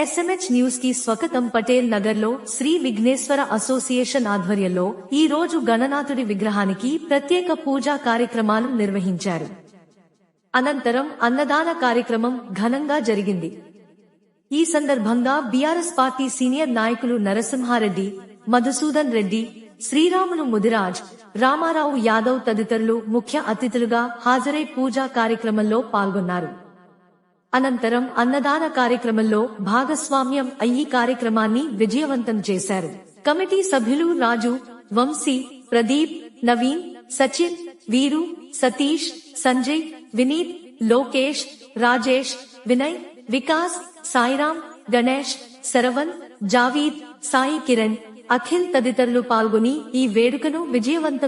SMH న్యూస్కి స్వాగతం పటేల్ నగర్లో శ్రీ విఘ్నేశ్వర అసోసియేషన్ ఆధ్వర్యంలో ఈ రోజు గణనాథుడి విగ్రహానికి ప్రత్యేక పూజా కార్యక్రమాలు నిర్వహించారు. అనంతరం అన్నదాన కార్యక్రమం ఘనంగా జరిగింది. ఈ సందర్భంగా బీఆర్ఎస్ పార్టీ సీనియర్ నాయకులు నరసింహారెడ్డి మధుసూదన్ రెడ్డి శ్రీరాములు ముదిరాజ్ రామారావు యాదవ్ తదితరులు ముఖ్య అతిథులుగా హాజరై పూజా కార్యక్రమంలో పాల్గొన్నారు. అనంతరం అన్నదాన కార్యక్రమంలో భాగస్వామ్యం అయ్యి కార్యక్రమాన్ని విజయవంతం చేశారు. కమిటీ సభ్యులు రాజు వంశీ ప్రదీప్ నవీన్ సచిన్ వీరు సతీష్ సంజయ్ వినీత్ లోకేష్ రాజేష్ వినయ్ వికాస్ సాయిరామ్ గణేష్ శరవణ్ జావీద్ సాయి కిరణ్ అఖిల్ తదితరులు పాల్గొని ఈ వేడుకను విజయవంతం